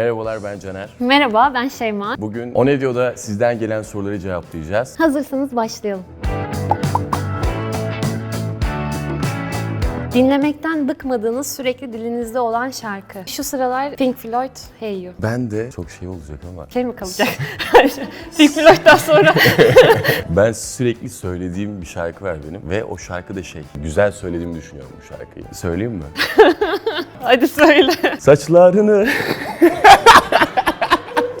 Merhabalar ben Caner. Merhaba ben Şeyma. Bugün O Ne Diyor'da sizden gelen soruları cevaplayacağız. Hazırsanız başlayalım. Dinlemekten bıkmadığınız sürekli dilinizde olan şarkı. Şu sıralar Pink Floyd Hey You. Ben de çok şey olacak ama Şey mi kalacak? Pink Floyd'dan sonra. ben sürekli söylediğim bir şarkı var benim ve o şarkı da şey güzel söylediğimi düşünüyorum bu şarkıyı. Söyleyeyim mi? Hadi söyle. Saçlarını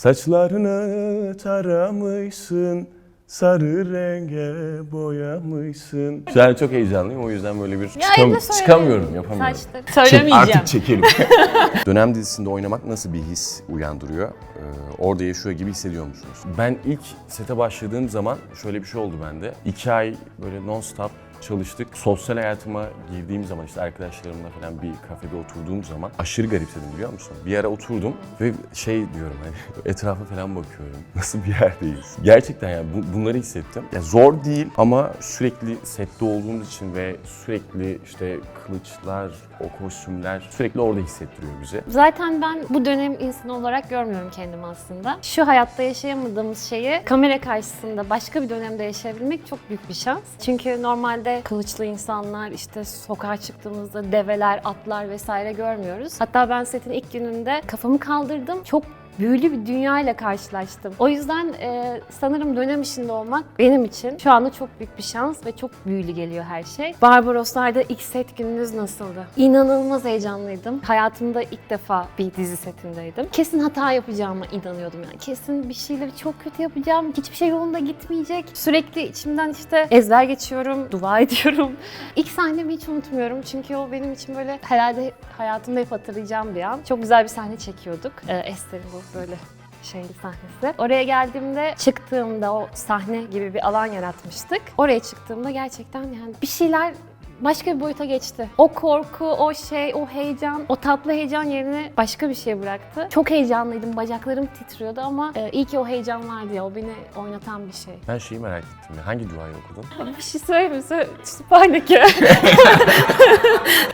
Saçlarını taramışsın Sarı renge boyamışsın. Şu an çok heyecanlıyım o yüzden böyle bir çıkam- söyle. çıkamıyorum, yapamıyorum. Saçları. Çek- Söylemeyeceğim. artık çekelim. Dönem dizisinde oynamak nasıl bir his uyandırıyor? Ee, orada yaşıyor gibi hissediyor musunuz? Ben ilk sete başladığım zaman şöyle bir şey oldu bende. İki ay böyle non-stop çalıştık. Sosyal hayatıma girdiğim zaman işte arkadaşlarımla falan bir kafede oturduğum zaman aşırı garipsedim biliyor musun? Bir ara oturdum ve şey diyorum hani etrafa falan bakıyorum. Nasıl bir yerdeyiz? Gerçekten yani bu- bunları hissettim. Ya zor değil ama sürekli sette olduğumuz için ve sürekli işte kılıçlar, o kostümler sürekli orada hissettiriyor bizi. Zaten ben bu dönem insanı olarak görmüyorum kendimi aslında. Şu hayatta yaşayamadığımız şeyi kamera karşısında başka bir dönemde yaşayabilmek çok büyük bir şans. Çünkü normalde kılıçlı insanlar işte sokağa çıktığımızda develer, atlar vesaire görmüyoruz. Hatta ben setin ilk gününde kafamı kaldırdım. Çok büyülü bir dünya ile karşılaştım. O yüzden e, sanırım dönem içinde olmak benim için şu anda çok büyük bir şans ve çok büyülü geliyor her şey. Barbaroslar'da ilk set gününüz nasıldı? İnanılmaz heyecanlıydım. Hayatımda ilk defa bir dizi setindeydim. Kesin hata yapacağıma inanıyordum yani. Kesin bir şeyleri çok kötü yapacağım. Hiçbir şey yolunda gitmeyecek. Sürekli içimden işte ezber geçiyorum, dua ediyorum. İlk sahnemi hiç unutmuyorum çünkü o benim için böyle herhalde hayatımda hep hatırlayacağım bir an. Çok güzel bir sahne çekiyorduk. Ee, Ester'in bu böyle şeyli sahnesi. Oraya geldiğimde çıktığımda o sahne gibi bir alan yaratmıştık. Oraya çıktığımda gerçekten yani bir şeyler başka bir boyuta geçti. O korku, o şey, o heyecan, o tatlı heyecan yerine başka bir şey bıraktı. Çok heyecanlıydım, bacaklarım titriyordu ama e, iyi ki o heyecan vardı ya, o beni oynatan bir şey. Ben şeyi merak ettim ya, hangi duayı okudun? Bir şey söyleyeyim mi? Sö- Sübhaneke.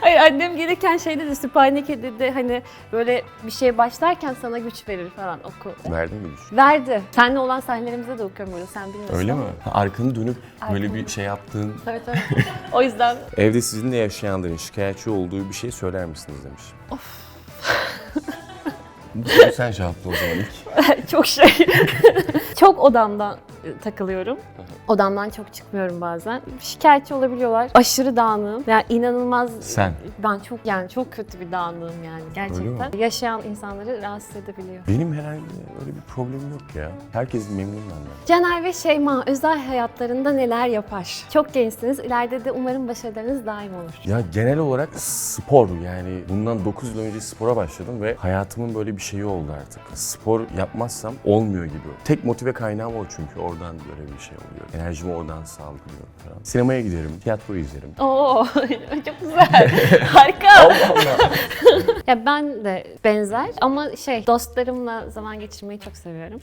Hayır annem gelirken şey dedi, Sübhaneke dedi hani böyle bir şey başlarken sana güç verir falan oku. Verdin mi düşün? Verdi. Seninle olan sahnelerimizde de okuyorum böyle sen bilmiyorsun Öyle mi? ama. Arkanı dönüp böyle bir şey yaptığın... Tabii tabii. o yüzden Evde sizinle yaşayanların şikayetçi olduğu bir şey söyler misiniz demiş. Of. Bu soruyu sen cevapla o zaman ilk. çok şey. çok odamdan takılıyorum. Odamdan çok çıkmıyorum bazen. Şikayetçi olabiliyorlar. Aşırı dağınığım. Yani inanılmaz. Sen. Ben çok yani çok kötü bir dağınığım yani gerçekten. Yaşayan insanları rahatsız edebiliyor. Benim herhalde öyle bir problemim yok ya. Herkes memnun benden. Caner ve Şeyma özel hayatlarında neler yapar? Çok gençsiniz. İleride de umarım başarılarınız daim olur. Ya genel olarak spor yani bundan 9 yıl önce spora başladım ve hayatımın böyle bir şeyi oldu artık. Spor yapmazsam olmuyor gibi. Tek motive kaynağım o çünkü oradan böyle bir şey oluyor. Enerjimi oradan sağlıklıyorum falan. Sinemaya giderim, tiyatro izlerim. Oo çok güzel. Harika. Allah Allah. Ya ben de benzer ama şey dostlarımla zaman geçirmeyi çok seviyorum.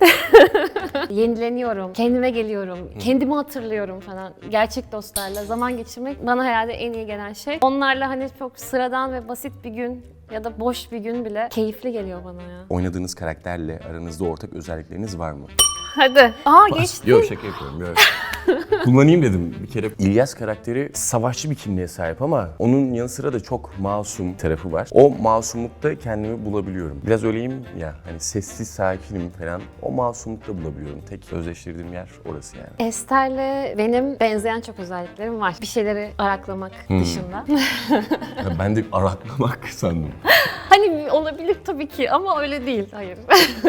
Yenileniyorum, kendime geliyorum, kendimi hatırlıyorum falan. Gerçek dostlarla zaman geçirmek bana herhalde en iyi gelen şey. Onlarla hani çok sıradan ve basit bir gün ya da boş bir gün bile keyifli geliyor bana ya. Oynadığınız karakterle aranızda ortak özellikleriniz var mı? Hadi. Aa geçti. Yok şaka yapıyorum. Yok. Kullanayım dedim bir kere. İlyas karakteri savaşçı bir kimliğe sahip ama onun yanı sıra da çok masum tarafı var. O masumlukta kendimi bulabiliyorum. Biraz öyleyim ya hani sessiz sakinim falan. O masumlukta bulabiliyorum. Tek özleştirdiğim yer orası yani. Ester'le benim benzeyen çok özelliklerim var. Bir şeyleri araklamak dışında. Ya ben de araklamak sandım. Olabilir tabii ki ama öyle değil. Hayır.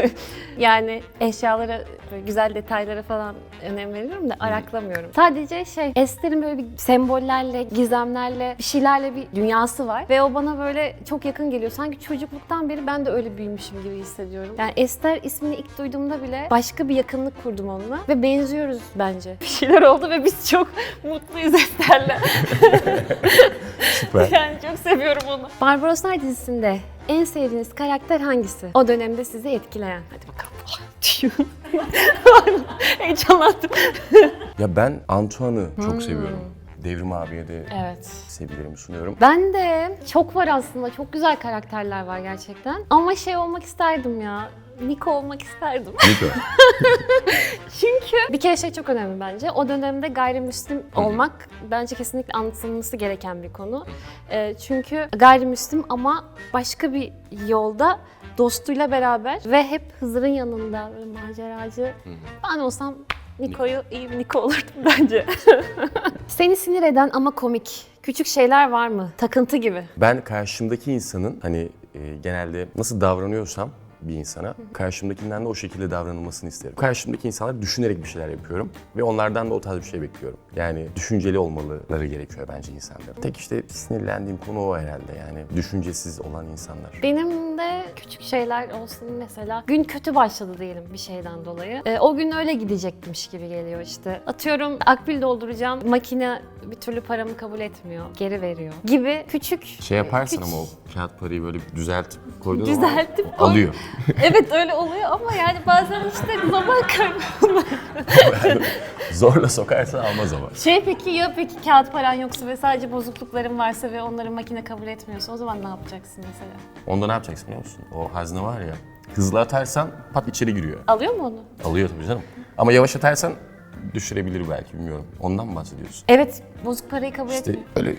yani eşyalara, güzel detaylara falan önem veriyorum da araklamıyorum. Sadece şey, Ester'in böyle bir sembollerle, gizemlerle, bir şeylerle bir dünyası var. Ve o bana böyle çok yakın geliyor. Sanki çocukluktan beri ben de öyle büyümüşüm gibi hissediyorum. Yani Ester ismini ilk duyduğumda bile başka bir yakınlık kurdum onunla. Ve benziyoruz bence. Bir şeyler oldu ve biz çok mutluyuz Ester'le. Süper. Yani çok seviyorum onu. Barbaroslar dizisinde en sevdiğiniz karakter hangisi? O dönemde sizi etkileyen. Hadi bakalım. Heyecanlandım. Ya ben Antoine'ı çok seviyorum. Devrim abiye de Evet. sevgilerimi sunuyorum. Ben de çok var aslında. Çok güzel karakterler var gerçekten. Ama şey olmak isterdim ya. Nico olmak isterdim. Nico. Çünkü bir kere şey çok önemli bence. O dönemde gayrimüslim olmak bence kesinlikle anlatılması gereken bir konu. Ee, çünkü gayrimüslim ama başka bir yolda dostuyla beraber ve hep Hızır'ın yanında böyle maceracı. Ben olsam Niko'yu iyi Niko olurdum bence. Seni sinir eden ama komik küçük şeyler var mı? Takıntı gibi. Ben karşımdaki insanın hani e, genelde nasıl davranıyorsam bir insana karşımdakinden de o şekilde davranılmasını isterim. Karşımdaki insanlar düşünerek bir şeyler yapıyorum ve onlardan da o tarz bir şey bekliyorum. Yani düşünceli olmaları gerekiyor bence insanların. Tek işte sinirlendiğim konu o herhalde yani düşüncesiz olan insanlar. Benim de küçük şeyler olsun mesela. Gün kötü başladı diyelim bir şeyden dolayı. Ee, o gün öyle gidecekmiş gibi geliyor işte. Atıyorum akbil dolduracağım. Makine bir türlü paramı kabul etmiyor. Geri veriyor. Gibi küçük. Şey yaparsan küç- ama o kağıt parayı böyle düzeltip koyduğun Düzeltip zaman koy- alıyor. evet öyle oluyor ama yani bazen işte zaman kaybı. Zorla sokarsan almaz ama. Şey peki ya peki kağıt paran yoksa ve sadece bozuklukların varsa ve onları makine kabul etmiyorsa o zaman ne yapacaksın mesela? Onda ne yapacaksın biliyor musun? O hazne var ya hızlı atarsan pat içeri giriyor. Alıyor mu onu? Alıyor tabii canım. Ama yavaş atarsan düşürebilir belki bilmiyorum. Ondan mı bahsediyorsun? Evet bozuk parayı kabul İşte etmiyor. öyle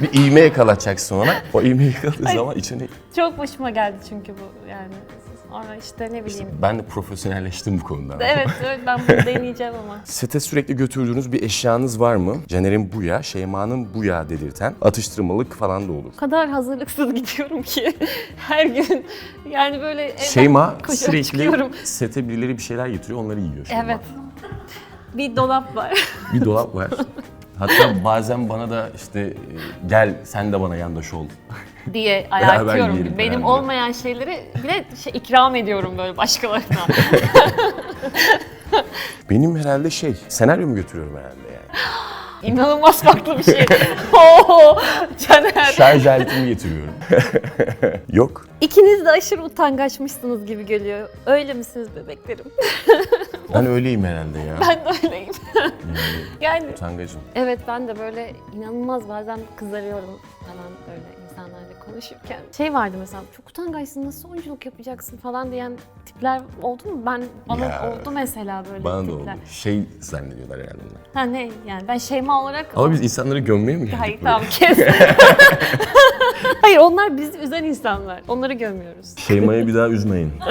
bir ivme yakalatacaksın ona. O ivme yakaladığı zaman içine... Çok başıma geldi çünkü bu yani. Sonra işte ne bileyim. Ben de profesyonelleştim bu konuda. Evet, evet ben bunu deneyeceğim ama. Sete sürekli götürdüğünüz bir eşyanız var mı? Caner'in bu ya, Şeyma'nın bu ya dedirten atıştırmalık falan da olur. O kadar hazırlıksız gidiyorum ki her gün yani böyle Şeyma sürekli çıkıyorum. sete birileri bir şeyler getiriyor, onları yiyor Şeyma. Evet. Bir dolap var. Bir dolap var. Hatta bazen bana da işte gel sen de bana yandaş ol. Diye ayartıyorum. yiyelim Benim olmayan şeyleri bile şey, ikram ediyorum böyle başkalarına. Benim herhalde şey, senaryo mu götürüyorum herhalde yani. İnanılmaz farklı bir şey. Oo, Caner. Şarj aletimi getiriyorum. Yok. İkiniz de aşırı utangaçmışsınız gibi geliyor. Öyle misiniz bebeklerim? Ben öyleyim herhalde ya. Ben de öyleyim. Yani Yani utangacım. Evet ben de böyle inanılmaz bazen kızarıyorum falan böyle insanlarla konuşurken. Şey vardı mesela çok utangaçsın nasıl oyunculuk yapacaksın falan diyen tipler oldu mu? Ben bana Ya, oldu mesela böyle Bana da oldu. tipler. Şey zannediyorlar herhalde onlar. Ha ne yani ben Şeyma olarak... Ama biz insanları gömmeye mi geldik Hayır buraya? tamam kes. Hayır onlar bizi üzen insanlar. Onları gömüyoruz. Şeyma'yı bir daha üzmeyin.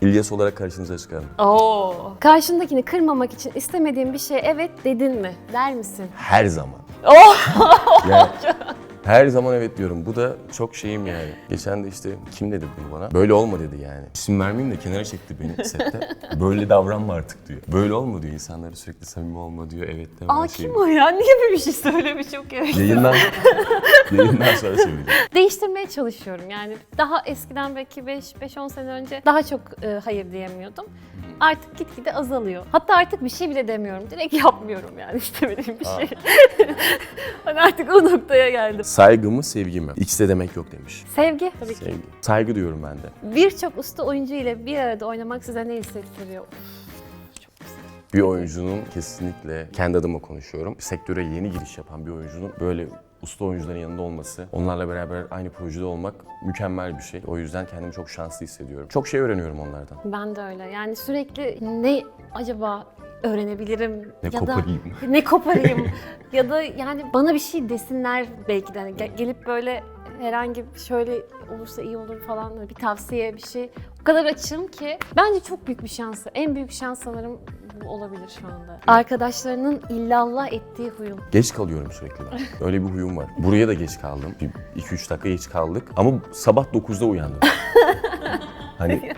İlyas olarak karşınıza çıkarım. Oo. Karşındakini kırmamak için istemediğin bir şey evet dedin mi? Der misin? Her zaman. Oh! Yani her zaman evet diyorum. Bu da çok şeyim yani. Geçen de işte kim dedi bunu bana? Böyle olma dedi yani. İsim vermeyeyim de kenara çekti beni sette. Böyle davranma artık diyor. Böyle olma diyor. İnsanlara sürekli samimi olma diyor. Evet deme. Aa şeyi. kim o ya? Niye böyle bir şey söylemiş çok evet. Yayından, yayından sonra söyleyeceğim. değiştirmeye çalışıyorum. Yani daha eskiden belki 5-10 sene önce daha çok e, hayır diyemiyordum. Artık gitgide azalıyor. Hatta artık bir şey bile demiyorum. Direkt yapmıyorum yani istemediğim bir şey. ben artık o noktaya geldim. Saygı mı sevgi mi? İkisi de demek yok demiş. Sevgi tabii ki. Sevgi. Saygı diyorum ben de. Birçok usta oyuncu ile bir arada oynamak size ne hissettiriyor? Of, çok güzel. Bir oyuncunun kesinlikle kendi adıma konuşuyorum. Sektöre yeni giriş yapan bir oyuncunun böyle usta oyuncuların yanında olması, onlarla beraber aynı projede olmak mükemmel bir şey. O yüzden kendimi çok şanslı hissediyorum. Çok şey öğreniyorum onlardan. Ben de öyle. Yani sürekli ne acaba öğrenebilirim Ne ya koparayım? da ne koparayım ya da yani bana bir şey desinler belki de gel- gelip böyle herhangi bir şöyle olursa iyi olur falan bir tavsiye bir şey o kadar açığım ki bence çok büyük bir şansı. En büyük şans sanırım bu olabilir şu anda. Arkadaşlarının illallah ettiği huyum. Geç kalıyorum sürekli ben. Öyle bir huyum var. Buraya da geç kaldım. 2-3 dakika geç kaldık. Ama sabah 9'da uyandım. Hani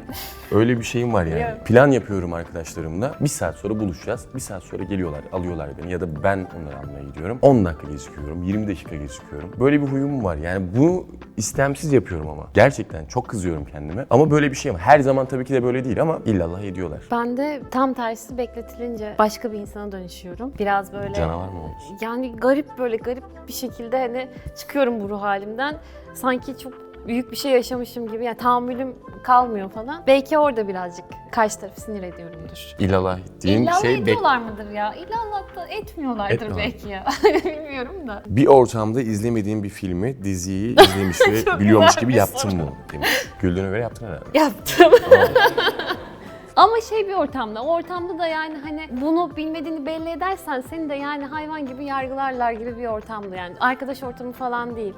öyle bir şeyim var yani. Plan yapıyorum arkadaşlarımla. Bir saat sonra buluşacağız. Bir saat sonra geliyorlar, alıyorlar beni. Ya da ben onları almaya gidiyorum. 10 dakika gecikiyorum, 20 dakika gecikiyorum. Böyle bir huyum var. Yani bunu istemsiz yapıyorum ama. Gerçekten çok kızıyorum kendime. Ama böyle bir şey var. Her zaman tabii ki de böyle değil ama illallah ediyorlar. Ben de tam tersi bekletilince başka bir insana dönüşüyorum. Biraz böyle Canavar mı olmuş? Yani garip böyle garip bir şekilde hani çıkıyorum bu ruh halimden. Sanki çok büyük bir şey yaşamışım gibi yani tahammülüm kalmıyor falan. Belki orada birazcık karşı tarafı sinir ediyorumdur. İlalah ettiğin İllallah şey bek- ediyorlar mıdır ya? İllallah da etmiyorlardır Etmiyorlar. belki ya. Bilmiyorum da. bir ortamda izlemediğin bir filmi, diziyi izlemiş ve biliyormuş gibi bir yaptın soru. mı demiş. Güldüğüne göre yaptın herhalde. Yaptım. Ama şey bir ortamda, o ortamda da yani hani bunu bilmediğini belli edersen seni de yani hayvan gibi yargılarlar gibi bir ortamda yani. Arkadaş ortamı falan değil.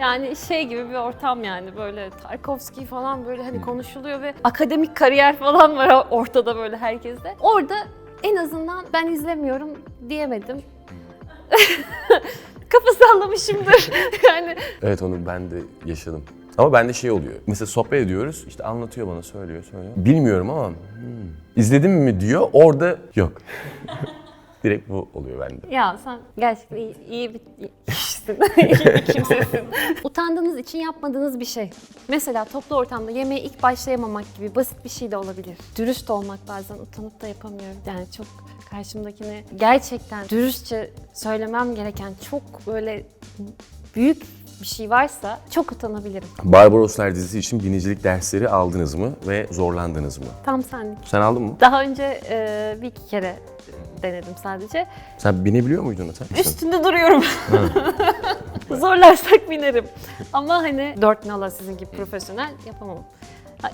Yani şey gibi bir ortam yani böyle Tarkovski falan böyle hani konuşuluyor ve akademik kariyer falan var ortada böyle herkeste. Orada en azından ben izlemiyorum diyemedim. Kafa sallamışımdır yani. Evet onu ben de yaşadım. Ama bende şey oluyor. Mesela sohbet ediyoruz. işte anlatıyor bana söylüyor söylüyor. Bilmiyorum ama hmm, izledin mi diyor. Orada yok. Direkt bu oluyor bende. Ya sen gerçekten iyi, iyi bir kişisin. iyi bir kimsesin. Utandığınız için yapmadığınız bir şey. Mesela toplu ortamda yemeğe ilk başlayamamak gibi basit bir şey de olabilir. Dürüst olmak bazen utanıp da yapamıyorum. Yani çok karşımdakine gerçekten dürüstçe söylemem gereken çok böyle büyük bir şey varsa çok utanabilirim. Barbaroslar dizisi için binicilik dersleri aldınız mı ve zorlandınız mı? Tam senlik. Sen aldın mı? Daha önce e, bir iki kere denedim sadece. Sen binebiliyor muydun Ata? Üstünde duruyorum. Zorlarsak binerim. Ama hani dört nala sizin gibi profesyonel yapamam.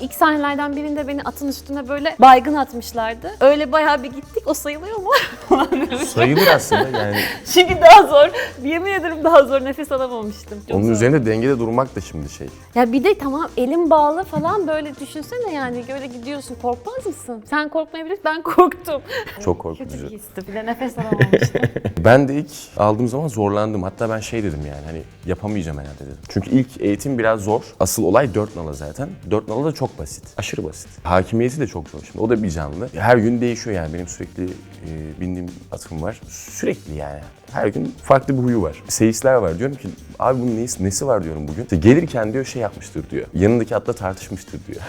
İlk sahnelerden birinde beni atın üstüne böyle baygın atmışlardı. Öyle bayağı bir gittik. O sayılıyor mu? Sayılır aslında yani. Çünkü daha zor. Yemin ederim daha zor. Nefes alamamıştım. Çok Onun zor. üzerinde dengede durmak da şimdi şey. Ya bir de tamam elim bağlı falan böyle düşünsene yani. Böyle gidiyorsun. Korkmaz mısın? Sen korkmayabilirsin. Ben korktum. Çok Kötü korkutucu. bir histi. Bir de nefes alamamıştım. Ben de ilk aldığım zaman zorlandım. Hatta ben şey dedim yani hani yapamayacağım herhalde dedim. Çünkü ilk eğitim biraz zor. Asıl olay dört nala zaten. Dört nala da çok basit. Aşırı basit. Hakimiyeti de çok zor şimdi. O da bir canlı. Her gün değişiyor yani. Benim sürekli e, bindiğim atım var. Sürekli yani. Her gün farklı bir huyu var. Seyisler var. Diyorum ki abi bunun nesi, nesi var diyorum bugün. İşte gelirken diyor şey yapmıştır diyor. Yanındaki atla tartışmıştır diyor.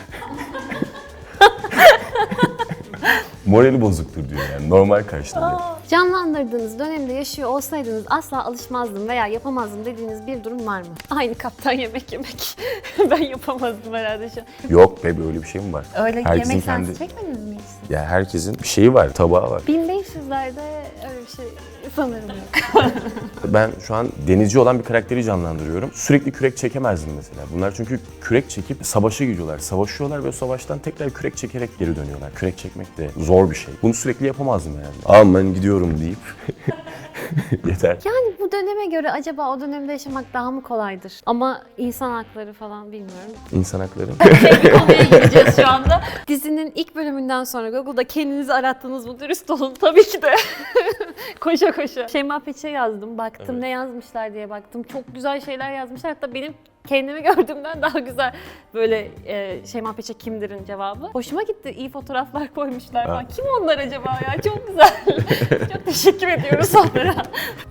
Morali bozuktur diyor yani. Normal karşılıyor. Canlandırdığınız dönemde yaşıyor olsaydınız asla alışmazdım veya yapamazdım dediğiniz bir durum var mı? Aynı kaptan yemek yemek. ben yapamazdım herhalde şu an. Yok be böyle bir şey mi var? Öyle Herkesin yemek kendi- çekmediniz mi hiç? Ya herkesin bir şeyi var, tabağı var. 1500'lerde öyle bir şey sanırım yok. Ben şu an denizci olan bir karakteri canlandırıyorum. Sürekli kürek çekemezdim mesela. Bunlar çünkü kürek çekip savaşa gidiyorlar. Savaşıyorlar ve o savaştan tekrar kürek çekerek geri dönüyorlar. Kürek çekmek de zor bir şey. Bunu sürekli yapamazdım yani. Aa ben gidiyorum deyip yeter. Yani bu döneme göre acaba o dönemde yaşamak daha mı kolaydır? Ama insan hakları falan bilmiyorum. İnsan hakları. konuya gireceğiz şu anda. Dizinin ilk bölümünden sonra Google'da kendinizi arattınız mı dürüst olun tabii ki de. koşa koşa. Şeyma Peç'e yazdım, baktım ne yazmışlar diye baktım. Çok güzel şeyler yazmışlar. Hatta benim kendimi gördüğümden daha güzel böyle e, Şeyma Peçe kimdir'in cevabı. Hoşuma gitti. İyi fotoğraflar koymuşlar falan. Kim onlar acaba ya? Çok güzel. Çok teşekkür ediyoruz onlara.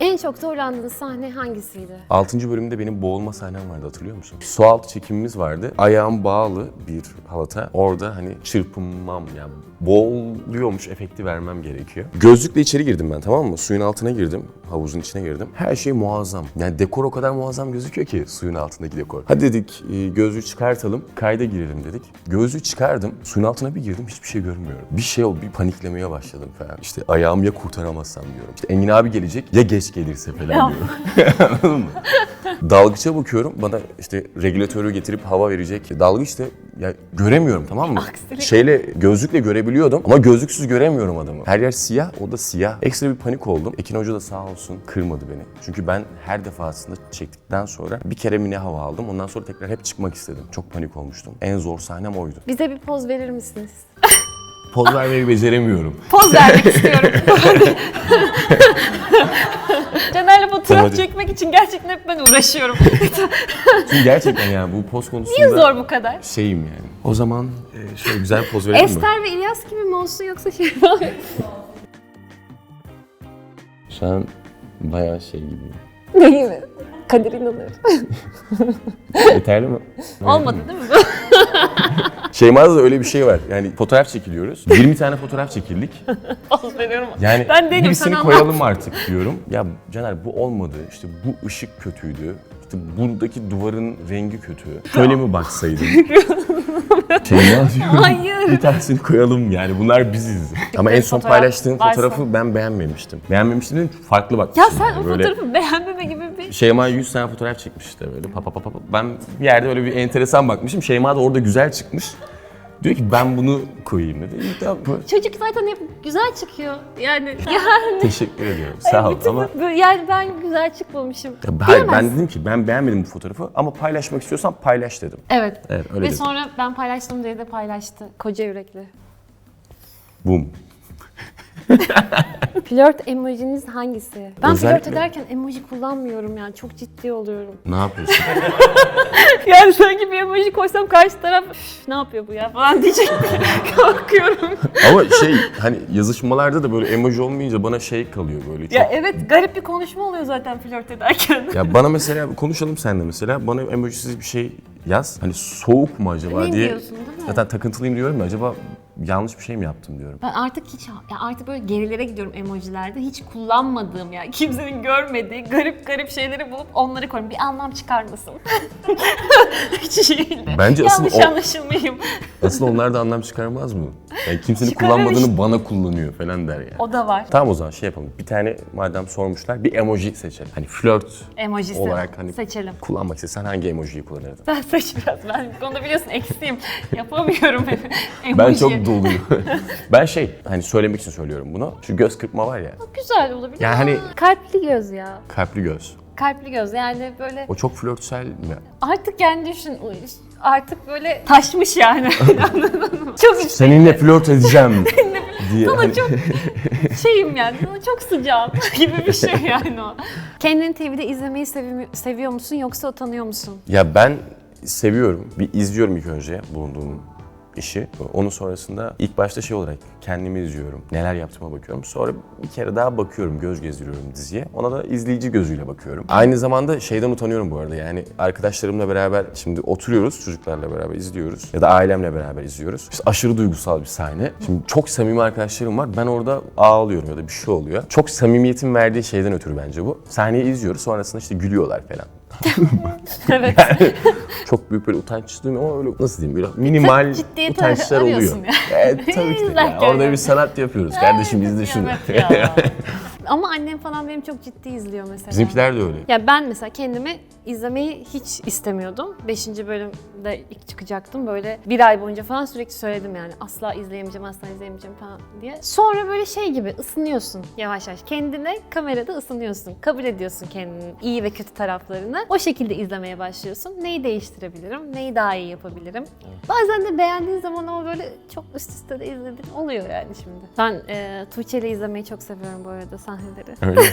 en çok zorlandığınız sahne hangisiydi? 6. bölümde benim boğulma sahnem vardı hatırlıyor musun? Su altı çekimimiz vardı. Ayağım bağlı bir halata. Orada hani çırpınmam yani boğuluyormuş efekti vermem gerekiyor. Gözlükle içeri girdim ben tamam mı? Suyun altına girdim. Havuzun içine girdim. Her şey muazzam. Yani dekor o kadar muazzam gözüküyor ki suyun altındaki dekor. Hadi dedik e, gözlüğü çıkartalım. Kayda girelim dedik. Gözlüğü çıkardım. Suyun altına bir girdim. Hiçbir şey görmüyorum. Bir şey oldu. Bir paniklemeye başladım falan. İşte ayağımı ya kurtaramazsam diyorum. İşte Engin abi gelecek ya geç gelirse falan diyorum. Anladın mı? Dalgıça bakıyorum bana işte regülatörü getirip hava verecek. Dalgıç da ya göremiyorum tamam mı? Aksilik. Şeyle gözlükle görebiliyordum ama gözlüksüz göremiyorum adamı. Her yer siyah o da siyah. Ekstra bir panik oldum. Ekin Hoca da sağ olsun kırmadı beni. Çünkü ben her defasında çektikten sonra bir kere mi ne hava aldım. Ondan sonra tekrar hep çıkmak istedim. Çok panik olmuştum. En zor sahnem oydu. Bize bir poz verir misiniz? Poz vermeyi beceremiyorum. Poz vermek istiyorum. Caner'le fotoğraf hadi. çekmek için gerçekten hep ben uğraşıyorum. Çünkü gerçekten yani bu poz konusunda Niye zor bu kadar? şeyim yani. O zaman e, şöyle güzel bir poz verelim mi? Ester ve İlyas gibi mi olsun yoksa şey mi? Şu an bayağı şey gibi. ne gibi? Kadir inanır. Yeterli mi? Olmadı değil mi? Şeyma'da da öyle bir şey var. Yani fotoğraf çekiliyoruz. 20 tane fotoğraf çekildik. Poz veriyorum. Yani Ben değilim, birisini sen koyalım artık diyorum. Ya Caner bu olmadı. İşte bu ışık kötüydü. İşte buradaki duvarın rengi kötü. Şöyle mi baksaydım? Şeyma diyorum. Hayır. Bir tanesini koyalım yani bunlar biziz. Ama en son fotoğraf paylaştığın varsa. fotoğrafı ben beğenmemiştim. Beğenmemiştim dedim farklı Ya bakmışsın. sen yani. o Böyle fotoğrafı beğenmeme gibi bir... Şeyma 100 tane fotoğraf çekmiş işte böyle pa pa pa pa. Ben bir yerde öyle bir enteresan bakmışım. Şeyma da orada güzel çıkmış. Diyor ki ben bunu koyayım dedi. İyi tamam. Çocuk zaten hep güzel çıkıyor. Yani yani. Teşekkür ediyorum. Sağ ol bütün ama yani ben güzel çıkmamışım. Ya hayır ben Diyemezsin. dedim ki ben beğenmedim bu fotoğrafı ama paylaşmak istiyorsan paylaş dedim. Evet. Evet öyle Ve dedim. sonra ben paylaştım diye de paylaştı. Koca yürekli. Bum. Flört emojiniz hangisi? Ben Özel flört ederken emoji kullanmıyorum yani. Çok ciddi oluyorum. Ne yapıyorsun? Yani sanki bir emoji koysam karşı taraf "Üf, ne yapıyor bu ya falan diyecek. Korkuyorum. ama şey hani yazışmalarda da böyle emoji olmayınca bana şey kalıyor böyle çok. Ya evet garip bir konuşma oluyor zaten flört ederken. Ya bana mesela konuşalım senle mesela bana emojisiz bir şey yaz. Hani soğuk mu acaba Ne diye. diyorsun, değil mi? Zaten takıntılıyım diyorum ya acaba yanlış bir şey mi yaptım diyorum. Ben artık hiç ya artık böyle gerilere gidiyorum emojilerde. Hiç kullanmadığım ya kimsenin görmediği garip garip şeyleri bulup onları koyuyorum. Bir anlam çıkarmasın. hiç şey değil. Bence asıl Yanlış o- anlaşılmayayım. Aslında onlar da anlam çıkarmaz mı? Yani kimsenin Çıkarır kullanmadığını işte. bana kullanıyor falan der yani. O da var. Tamam o zaman şey yapalım. Bir tane madem sormuşlar bir emoji seçelim. Hani flört Emojisi olarak hani seçelim. kullanmak istesen hangi emojiyi kullanırdın? Sen seç biraz. Ben bu konuda biliyorsun eksiğim. Yapamıyorum emoji. Ben çok doluyum. ben şey hani söylemek için söylüyorum bunu. Şu göz kırpma var ya. Güzel olabilir Yani hani- kalpli göz ya. Kalpli göz. Kalpli göz yani böyle O çok flörtsel mi? artık yani düşün artık böyle taşmış yani. Anladın mı? çok Seninle flört edeceğim diye. Sana Hani- çok şeyim yani, sana çok sıcağım gibi bir şey yani o. Kendini TV'de izlemeyi sevi- seviyor musun yoksa utanıyor musun? Ya ben seviyorum. Bir izliyorum ilk önce bulunduğum işi. Onun sonrasında ilk başta şey olarak kendimi izliyorum. Neler yaptığıma bakıyorum. Sonra bir kere daha bakıyorum, göz gezdiriyorum diziye. Ona da izleyici gözüyle bakıyorum. Aynı zamanda şeyden utanıyorum bu arada. Yani arkadaşlarımla beraber şimdi oturuyoruz, çocuklarla beraber izliyoruz. Ya da ailemle beraber izliyoruz. İşte aşırı duygusal bir sahne. Şimdi çok samimi arkadaşlarım var. Ben orada ağlıyorum ya da bir şey oluyor. Çok samimiyetin verdiği şeyden ötürü bence bu. Sahneyi izliyoruz. Sonrasında işte gülüyorlar falan. evet. Çok büyük böyle utanç duymuyorum ama öyle nasıl diyeyim böyle minimal ciddiyeti utançlar oluyor. ya. Evet tabii ki de. ya. İzlerken Orada yani. bir sanat yapıyoruz. Kardeşim izle şunu. Evet. Ama annem falan benim çok ciddi izliyor mesela. Bizimkiler de öyle. Ya ben mesela kendimi izlemeyi hiç istemiyordum. Beşinci bölümde ilk çıkacaktım. Böyle bir ay boyunca falan sürekli söyledim yani. Asla izleyemeyeceğim, asla izleyemeyeceğim falan diye. Sonra böyle şey gibi ısınıyorsun yavaş yavaş. Kendine kamerada ısınıyorsun. Kabul ediyorsun kendinin iyi ve kötü taraflarını. O şekilde izlemeye başlıyorsun. Neyi değiştirebilirim, neyi daha iyi yapabilirim. Bazen de beğendiğin zaman ama böyle çok üst üste de izlediğin oluyor yani şimdi. Ben e, Tuğçe ile izlemeyi çok seviyorum bu arada sahneleri. Öyle.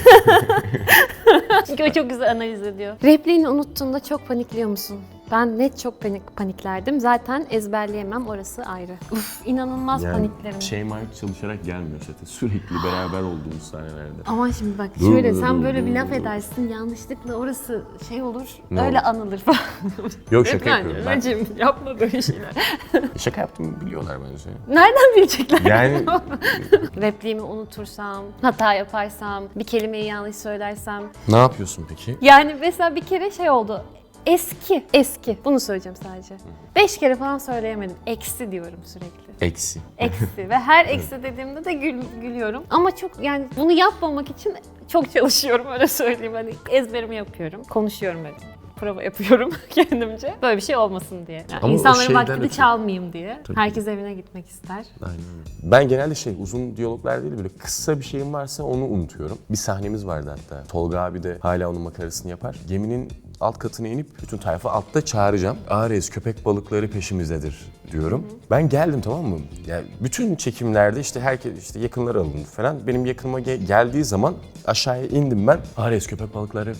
Çünkü o çok güzel analiz ediyor. Repliğini unuttuğunda çok panikliyor musun? Ben net çok panik paniklerdim. Zaten ezberleyemem orası ayrı. Uf inanılmaz paniklerim. şey hiç çalışarak gelmiyor sete. Sürekli beraber olduğumuz sahnelerde. Ama şimdi bak Dur, şöyle dur, sen dur, böyle bir dur, laf dur. edersin yanlışlıkla orası şey olur Ne öyle olur? anılır falan. Yok şaka Lütfen yapıyorum. Ben Recep yapma böyle şeyler. şaka yaptığımı biliyorlar bence. Nereden bilecekler? Yani Repliğimi unutursam, hata yaparsam, bir kelimeyi yanlış söylersem. ne yapıyorsun peki? Yani mesela bir kere şey oldu. Eski, eski. Bunu söyleyeceğim sadece. Beş kere falan söyleyemedim. Eksi diyorum sürekli. Eksi. Eksi ve her eksi dediğimde de gül, gülüyorum. Ama çok yani bunu yapmamak için çok çalışıyorum öyle söyleyeyim. Hani ezberimi yapıyorum, konuşuyorum öyle. Prova yapıyorum kendimce. Böyle bir şey olmasın diye. Yani Ama insanların vaktini ötürü- çalmayayım diye. Tabii. Herkes evine gitmek ister. Aynen. Ben genelde şey uzun diyaloglar değil böyle kısa bir şeyim varsa onu unutuyorum. Bir sahnemiz vardı hatta. Tolga abi de hala onun makarasını yapar. Geminin alt katına inip bütün tayfa altta çağıracağım. Ares köpek balıkları peşimizdedir diyorum. Ben geldim tamam mı? Yani bütün çekimlerde işte herkes işte yakınlar alındı falan. Benim yakınıma ge- geldiği zaman aşağıya indim ben. Ares köpek balıkları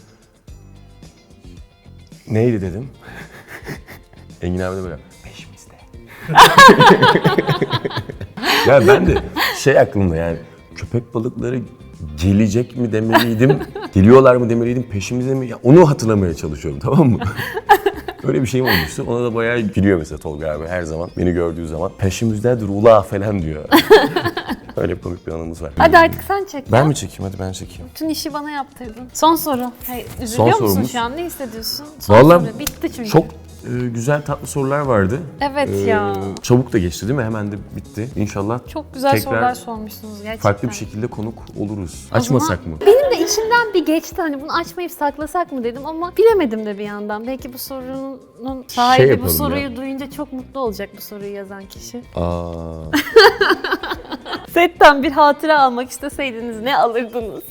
neydi dedim. Engin abi de böyle peşimizde. Ya ben de şey aklımda yani köpek balıkları gelecek mi demeliydim, geliyorlar mı demeliydim, peşimizde mi? Ya onu hatırlamaya çalışıyorum tamam mı? Böyle bir şeyim olmuştu. Ona da bayağı gülüyor mesela Tolga abi her zaman. Beni gördüğü zaman. Peşimizdedir ula falan diyor. Öyle komik bir anımız var. Hadi artık sen çek Ben ya. mi çekeyim? Hadi ben çekeyim. Bütün işi bana yaptırdın. Son soru. Hayır, üzülüyor musun sorumuz. şu an? Ne hissediyorsun? Son Vallahi soru. Bitti çünkü. Çok e, güzel tatlı sorular vardı. Evet Ee, ya. Çabuk da geçti değil mi? Hemen de bitti. İnşallah Çok güzel tekrar sorular sormuşsunuz gerçekten. farklı bir şekilde konuk oluruz. Açmasak mı? Benim de içimden bir geçti hani bunu açmayıp saklasak mı dedim ama bilemedim de bir yandan. Belki bu sorunun sahibi bu Şey yapalım soruyu duyunca çok mutlu olacak bu soruyu yazan kişi. Aa, Setten bir hatıra almak isteseydiniz ne alırdınız?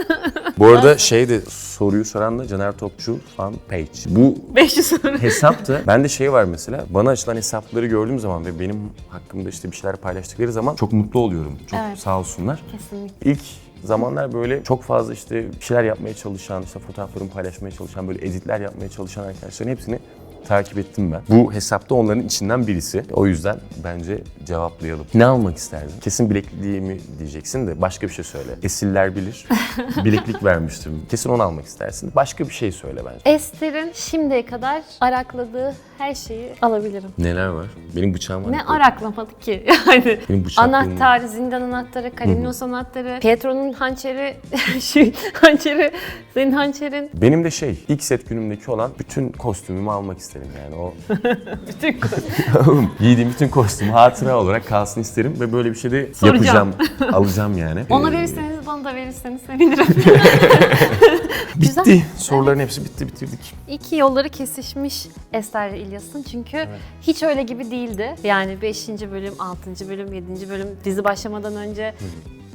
bu arada şey de soruyu soran da Caner Topçu fan page. Bu 500 soru. hesap da bende şey var mesela bana açılan hesapları gördüğüm zaman ve benim hakkımda işte bir şeyler paylaştıkları zaman çok mutlu oluyorum. Çok Evet. sağ olsunlar. Kesinlikle. İlk zamanlar böyle çok fazla işte bir şeyler yapmaya çalışan, işte fotoğraflarımı paylaşmaya çalışan, böyle editler yapmaya çalışan arkadaşların hepsini takip ettim ben. Bu hesapta onların içinden birisi. O yüzden bence cevaplayalım. Ne almak isterdin? Kesin bilekliğimi diyeceksin de başka bir şey söyle. Esiller bilir. Bileklik vermiştim. Kesin onu almak istersin. Başka bir şey söyle bence. Ester'in şimdiye kadar arakladığı her şeyi alabilirim. Neler var? Benim bıçağım var. Ne araklamadı ki yani. Benim bıçaklığım- Anahtar, zindan anahtarı, Kalinios anahtarı, Pietro'nun hançeri, şu hançeri, senin hançerin. Benim de şey, ilk set günümdeki olan bütün kostümümü almak isterim yani. O Bütün Giydiğim bütün kostüm hatıra olarak kalsın isterim ve böyle bir şey de Soracağım. yapacağım, alacağım yani. Ona Ee, verirseniz bana da verirseniz sevinirim. Güzel. Bitti. Soruların hepsi bitti, bitirdik. İki yolları kesişmiş Ester ile İlyas'ın çünkü hiç öyle gibi değildi. Yani 5. bölüm, 6. bölüm, 7. bölüm dizi başlamadan önce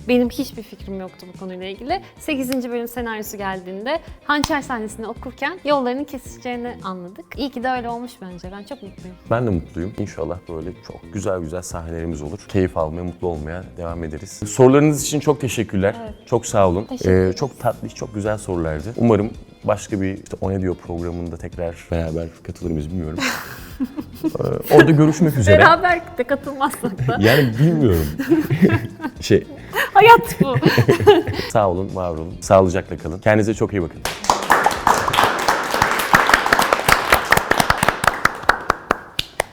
benim hiçbir fikrim yoktu bu konuyla ilgili. 8. bölüm senaryosu geldiğinde hançer sahnesini okurken yollarının kesişeceğini anladık. İyi ki de öyle olmuş bence. Ben çok mutluyum. Ben de mutluyum. İnşallah böyle çok güzel güzel sahnelerimiz olur. Keyif almaya, mutlu olmaya devam ederiz. Sorularınız için çok teşekkürler. Çok sağ olun. Teşekkür Ee, çok tatlı, çok güzel sorulardı. Umarım başka bir işte O Ne Diyor programında tekrar beraber katılır mıyız bilmiyorum. Ee, orada görüşmek üzere. Beraber de katılmazsak da. Yani bilmiyorum. şey, Hayat bu. sağ olun, var olun. Sağlıcakla kalın. Kendinize çok iyi bakın.